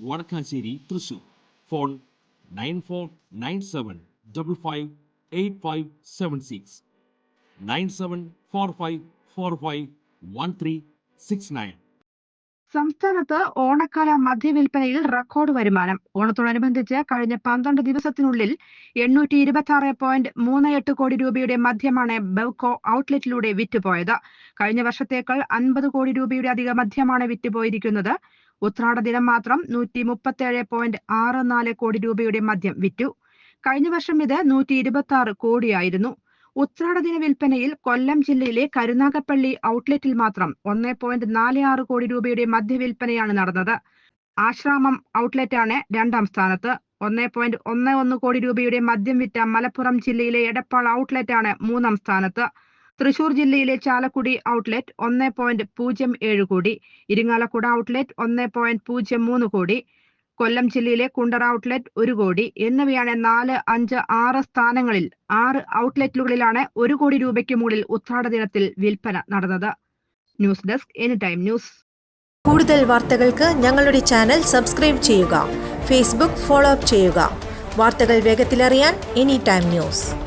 Vadakkassery Thrissur. Phone nine four nine seven double five eight five seven six. Nine seven four five four five one three six nine. സംസ്ഥാനത്ത് ഓണക്കാല മദ്യവിൽപ്പനയിൽ record വരുമാനം. ഓണത്തോടനുബന്ധിച്ച് കഴിഞ്ഞ പന്ത്രണ്ട് ദിവസത്തിനുള്ളിൽ എണ്ണൂറ്റി ഇരുപത്തി ആറ് പോയിന്റ് മൂന്ന് എട്ട് കോടി രൂപയുടെ മദ്യമാണ് ബെവ്കോ ഔട്ട്ലെറ്റിലൂടെ വിറ്റുപോയത്. കഴിഞ്ഞ വർഷത്തേക്കാൾ അൻപത് കോടി രൂപയുടെ അധികം മദ്യമാണ് വിറ്റുപോയിരിക്കുന്നത്. ഉത്രാട ദിനം മാത്രം നൂറ്റി മുപ്പത്തേഴ് പോയിന്റ് ആറ് നാല് കോടി രൂപയുടെ മദ്യം വിറ്റു. കഴിഞ്ഞ വർഷം ഇത് നൂറ്റി ഇരുപത്തി ആറ് കോടിയായിരുന്നു ഉത്രാടദിന വിൽപ്പനയിൽ കൊല്ലം ജില്ലയിലെ കരുനാഗപ്പള്ളി ഔട്ട്ലെറ്റിൽ മാത്രം ഒന്ന് പോയിന്റ് നാല് ആറ് കോടി രൂപയുടെ മദ്യവിൽപ്പനയാണ് നടന്നത്. ആശ്രാമം ഔട്ട്ലെറ്റാണ് രണ്ടാം സ്ഥാനത്ത്. ഒന്ന് പോയിന്റ് ഒന്ന് ഒന്ന് കോടി രൂപയുടെ മദ്യം വിറ്റ മലപ്പുറം ജില്ലയിലെ എടപ്പാൾ ഔട്ട്ലെറ്റാണ് മൂന്നാം സ്ഥാനത്ത്. തൃശൂർ ജില്ലയിലെ ചാലക്കുടി ഔട്ട്ലെറ്റ് ഒന്ന് പോയിന്റ് പൂജ്യം ഏഴ് കോടി ഇരിങ്ങാലക്കുട ഔട്ട്ലെറ്റ് ഒന്ന് പോയിന്റ് പൂജ്യം മൂന്ന് കോടി കൊല്ലം ജില്ലയിലെ കുണ്ടറ ഔട്ട്ലെറ്റ് ഒരു കോടി എന്നിവയാണ് നാല് അഞ്ച് ആറ് സ്ഥാനങ്ങളിൽ ആറ് ഔട്ട്ലെറ്റുകളിലാണ് ഒരു കോടി രൂപയ്ക്ക് മുകളിൽ ഉദ്ഘാടന ദിനത്തിൽ വിൽപ്പന നടന്നത്. News desk any time news. കൂടുതൽ വാർത്തകൾക്ക് ഞങ്ങളുടെ ചാനൽ സബ്സ്ക്രൈബ് ചെയ്യുക ഫേസ്ബുക്ക് ഫോളോ അപ്പ് ചെയ്യുക. വാർത്തകൾ വേഗത്തിലറിയാൻ എനി ടൈം ന്യൂസ്.